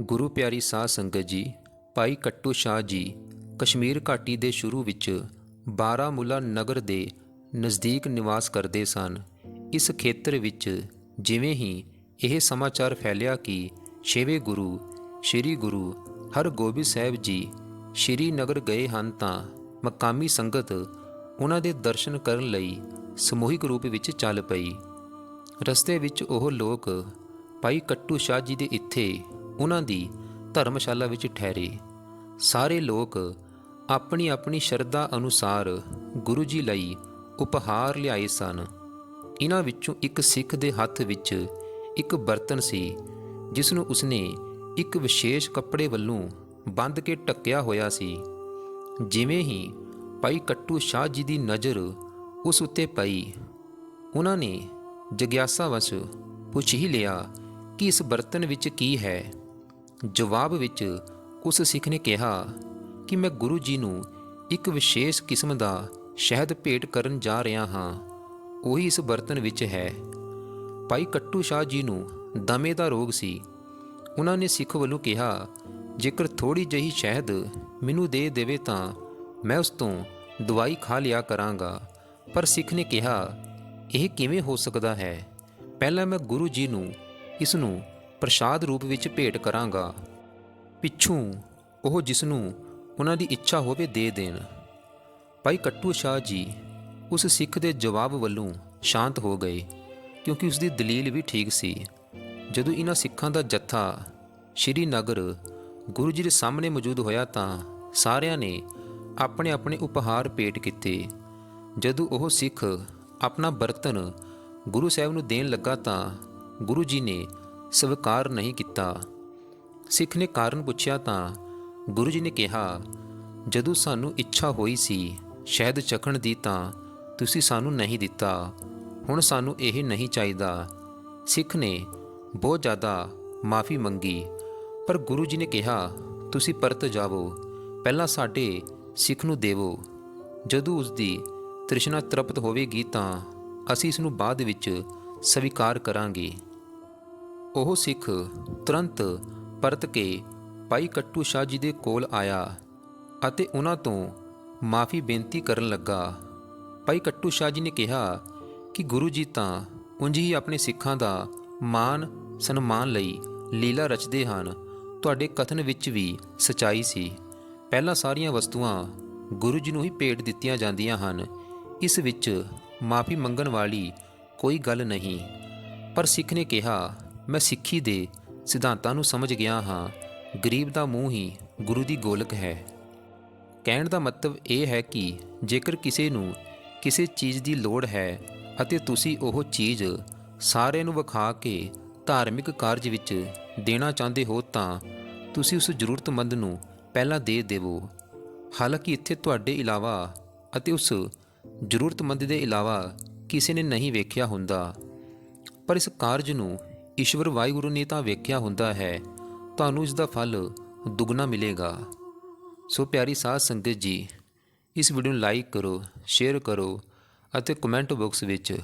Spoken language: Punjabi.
ਗੁਰੂ ਪਿਆਰੀ ਸਾਧ ਸੰਗਤ ਜੀ, ਭਾਈ ਕੱਟੂ ਸ਼ਾਹ ਜੀ, ਕਸ਼ਮੀਰ ਘਾਟੀ ਦੇ ਸ਼ੁਰੂ ਵਿੱਚ ਬਾਰਾਮੂਲਾ ਨਗਰ ਦੇ ਨਜ਼ਦੀਕ ਨਿਵਾਸ ਕਰਦੇ ਸਨ। ਇਸ ਖੇਤਰ ਵਿੱਚ ਜਿਵੇਂ ਹੀ ਇਹ ਸਮਾਚਾਰ ਫੈਲਿਆ ਕਿ ਛੇਵੇਂ ਗੁਰੂ, ਸ੍ਰੀ ਗੁਰੂ ਹਰਗੋਬਿੰਦ ਸਾਹਿਬ ਜੀ ਸ੍ਰੀ ਨਗਰ ਗਏ ਹਨ ਤਾਂ ਮਕਾਮੀ ਸੰਗਤ ਉਹਨਾਂ ਦੇ ਦਰਸ਼ਨ ਕਰਨ ਲਈ ਸਮੂਹਿਕ ਰੂਪ ਵਿੱਚ ਚੱਲ ਪਈ। ਰਸਤੇ ਵਿੱਚ ਉਹ ਲੋਕ ਭਾਈ ਕੱਟੂ ਸ਼ਾਹ ਜੀ ਦੇ ਇੱਥੇ ਉਹਨਾਂ ਦੀ ਧਰਮਸ਼ਾਲਾ ਵਿੱਚ ਠਹਿਰੇ। ਸਾਰੇ ਲੋਕ ਆਪਣੀ ਆਪਣੀ ਸ਼ਰਧਾ ਅਨੁਸਾਰ ਗੁਰੂ ਜੀ ਲਈ ਉਪਹਾਰ ਲਿਆਏ ਸਨ। ਇਹਨਾਂ ਵਿੱਚੋਂ ਇੱਕ ਸਿੱਖ ਦੇ ਹੱਥ ਵਿੱਚ ਇੱਕ ਬਰਤਨ ਸੀ, ਜਿਸ ਨੂੰ ਉਸਨੇ ਇੱਕ ਵਿਸ਼ੇਸ਼ ਕੱਪੜੇ ਵੱਲੋਂ ਬੰਦ ਕੇ ਢੱਕਿਆ ਹੋਇਆ ਸੀ। ਜਿਵੇਂ ਹੀ ਭਾਈ ਕੱਟੂ ਸ਼ਾਹ ਜੀ ਦੀ ਨਜ਼ਰ ਉਸ ਉੱਤੇ ਪਈ, ਉਹਨਾਂ ਨੇ ਜਗਿਆਸਾ ਵਸ ਪੁੱਛ ਹੀ ਲਿਆ ਕਿ ਇਸ ਬਰਤਨ ਵਿੱਚ ਕੀ ਹੈ? ਜਵਾਬ ਵਿੱਚ ਉਸ ਸਿੱਖ ਨੇ ਕਿਹਾ ਕਿ ਮੈਂ ਗੁਰੂ ਜੀ ਨੂੰ ਇੱਕ ਵਿਸ਼ੇਸ਼ ਕਿਸਮ ਦਾ ਸ਼ਹਿਦ ਭੇਟ ਕਰਨ ਜਾ ਰਿਹਾ ਹਾਂ। ਉਹੀ ਇਸ ਬਰਤਨ ਵਿੱਚ ਹੈ। ਭਾਈ ਕੱਟੂ ਸ਼ਾਹ ਜੀ ਨੂੰ ਦਮੇ ਦਾ ਰੋਗ ਸੀ। ਉਹਨਾਂ ਨੇ ਸਿੱਖ ਵੱਲੋਂ ਕਿਹਾ, ਜੇਕਰ ਥੋੜੀ ਜਿਹੀ ਸ਼ਹਿਦ ਮੈਨੂੰ ਦੇ ਦੇਵੇ ਤਾਂ ਮੈਂ ਉਸ ਤੋਂ ਦਵਾਈ ਖਾ ਲਿਆ ਕਰਾਂਗਾ। ਪਰ ਸਿੱਖ ਨੇ ਕਿਹਾ, ਇਹ ਕਿਵੇਂ ਹੋ ਸਕਦਾ ਹੈ? ਪਹਿਲਾਂ ਮੈਂ ਗੁਰੂ ਜੀ ਨੂੰ ਇਸ ਨੂੰ ਪ੍ਰਸ਼ਾਦ ਰੂਪ ਵਿੱਚ ਭੇਟ ਕਰਾਂਗਾ। ਪਿੱਛੋਂ ਉਹ ਜਿਸ ਨੂੰ ਉਹਨਾਂ ਦੀ ਇੱਛਾ ਹੋਵੇ ਦੇ ਦੇਣ। ਭਾਈ ਕੱਟੂ ਸ਼ਾਹ ਜੀ ਉਸ ਸਿੱਖ ਦੇ ਜਵਾਬ ਵੱਲੋਂ ਸ਼ਾਂਤ ਹੋ ਗਏ, ਕਿਉਂਕਿ ਉਸ ਦੀ ਦਲੀਲ ਵੀ ਠੀਕ ਸੀ। ਜਦੋਂ ਇਹਨਾਂ ਸਿੱਖਾਂ ਦਾ ਜੱਥਾ ਸ਼੍ਰੀ ਨਗਰ ਗੁਰੂ ਜੀ ਦੇ ਸਾਹਮਣੇ ਮੌਜੂਦ ਹੋਇਆ ਤਾਂ ਸਾਰਿਆਂ ਨੇ ਆਪਣੇ ਆਪਣੇ ਉਪਹਾਰ ਭੇਟ ਕੀਤੇ। ਜਦੋਂ ਉਹ ਸਿੱਖ ਆਪਣਾ ਬਰਤਨ ਗੁਰੂ ਸਾਹਿਬ ਨੂੰ ਦੇਣ ਲੱਗਾ ਤਾਂ ਗੁਰੂ ਜੀ ਨੇ ਸਵੀਕਾਰ ਨਹੀਂ ਕੀਤਾ। ਸਿੱਖ ਨੇ ਕਾਰਨ ਪੁੱਛਿਆ ਤਾਂ ਗੁਰੂ ਜੀ ਨੇ ਕਿਹਾ, ਜਦੋਂ ਸਾਨੂੰ ਇੱਛਾ ਹੋਈ ਸੀ ਸ਼ਹਿਦ ਚਖਣ ਦੀ ਤਾਂ ਤੁਸੀਂ ਸਾਨੂੰ ਨਹੀਂ ਦਿੱਤਾ। ਹੁਣ ਸਾਨੂੰ ਇਹ ਨਹੀਂ ਚਾਹੀਦਾ। ਸਿੱਖ ਨੇ ਬਹੁਤ ਜ਼ਿਆਦਾ ਮਾਫੀ ਮੰਗੀ, ਪਰ ਗੁਰੂ ਜੀ ਨੇ ਕਿਹਾ, ਤੁਸੀਂ ਪਰਤ ਜਾਵੋ, ਪਹਿਲਾਂ ਸਾਡੇ ਸਿੱਖ ਨੂੰ ਦੇਵੋ। ਜਦੋਂ ਉਸ ਦੀ ਤ੍ਰਿਸ਼ਨਾ ਤ੍ਰਪਤ ਹੋਵੇਗੀ ਤਾਂ ਅਸੀਂ ਇਸ ਨੂੰ ਬਾਅਦ ਵਿੱਚ ਸਵੀਕਾਰ ਕਰਾਂਗੇ। ਉਹ ਸਿੱਖ ਤੁਰੰਤ ਪਰਤ ਕੇ ਭਾਈ ਕੱਟੂ ਸ਼ਾਹ ਜੀ ਦੇ ਕੋਲ ਆਇਆ ਅਤੇ ਉਹਨਾਂ ਤੋਂ ਮਾਫੀ ਬੇਨਤੀ ਕਰਨ ਲੱਗਾ। ਭਾਈ ਕੱਟੂ ਸ਼ਾਹ ਜੀ ਨੇ ਕਿਹਾ ਕਿ ਗੁਰੂ ਜੀ ਤਾਂ ਉਂਝ ਹੀ ਆਪਣੇ ਸਿੱਖਾਂ ਦਾ ਮਾਨ ਸਨਮਾਨ ਲਈ ਲੀਲਾ ਰਚਦੇ ਹਨ। ਤੁਹਾਡੇ ਕਥਨ ਵਿੱਚ ਵੀ ਸਚਾਈ ਸੀ। ਪਹਿਲਾਂ ਸਾਰੀਆਂ ਵਸਤੂਆਂ ਗੁਰੂ ਜੀ ਨੂੰ ਹੀ ਭੇਟ ਦਿੱਤੀਆਂ ਜਾਂਦੀਆਂ ਹਨ। ਇਸ ਵਿੱਚ ਮਾਫੀ ਮੰਗਣ ਵਾਲੀ ਕੋਈ ਗੱਲ ਨਹੀਂ। ਪਰ ਸਿੱਖ ਨੇ ਕਿਹਾ ਮੈਂ ਸਿੱਖੀ ਦੇ ਸਿਧਾਂਤਾਂ ਨੂੰ ਸਮਝ ਗਿਆ ਹਾਂ। ਗਰੀਬ ਦਾ ਮੂੰਹ ਹੀ ਗੁਰੂ ਦੀ ਗੋਲਕ ਹੈ। ਕਹਿਣ ਦਾ ਮਤਲਬ ਇਹ ਹੈ ਕਿ ਜੇਕਰ ਕਿਸੇ ਨੂੰ ਕਿਸੇ ਚੀਜ਼ ਦੀ ਲੋੜ ਹੈ ਅਤੇ ਤੁਸੀਂ ਉਹ ਚੀਜ਼ ਸਾਰਿਆਂ ਨੂੰ ਵਿਖਾ ਕੇ ਧਾਰਮਿਕ ਕਾਰਜ ਵਿੱਚ ਦੇਣਾ ਚਾਹੁੰਦੇ ਹੋ ਤਾਂ ਤੁਸੀਂ ਉਸ ਜ਼ਰੂਰਤਮੰਦ ਨੂੰ ਪਹਿਲਾਂ ਦੇ ਦੇਵੋ। ਹਾਲਾਂਕਿ ਇੱਥੇ ਤੁਹਾਡੇ ਇਲਾਵਾ ਅਤੇ ਉਸ ਜ਼ਰੂਰਤਮੰਦ ਦੇ ਇਲਾਵਾ ਕਿਸੇ ਨੇ ਨਹੀਂ ਵੇਖਿਆ ਹੁੰਦਾ। ਪਰ ਇਸ ਕਾਰਜ ਨੂੰ ਈਸ਼ਵਰ ਵਾਹਿਗੁਰੂ ਨੇ ਤਾਂ ਵੇਖਿਆ ਹੁੰਦਾ ਹੈ, ਤੁਹਾਨੂੰ ਇਸ ਦਾ ਫਲ ਦੁੱਗਣਾ ਮਿਲੇਗਾ। ਸੋ ਪਿਆਰੀ ਸਾਧ ਸੰਗਤ ਜੀ, ਇਸ ਵੀਡੀਓ ਨੂੰ ਲਾਈਕ ਕਰੋ ਸ਼ੇਅਰ ਕਰੋ ਅਤੇ ਕਮੈਂਟ ਬਾਕਸ ਵਿੱਚ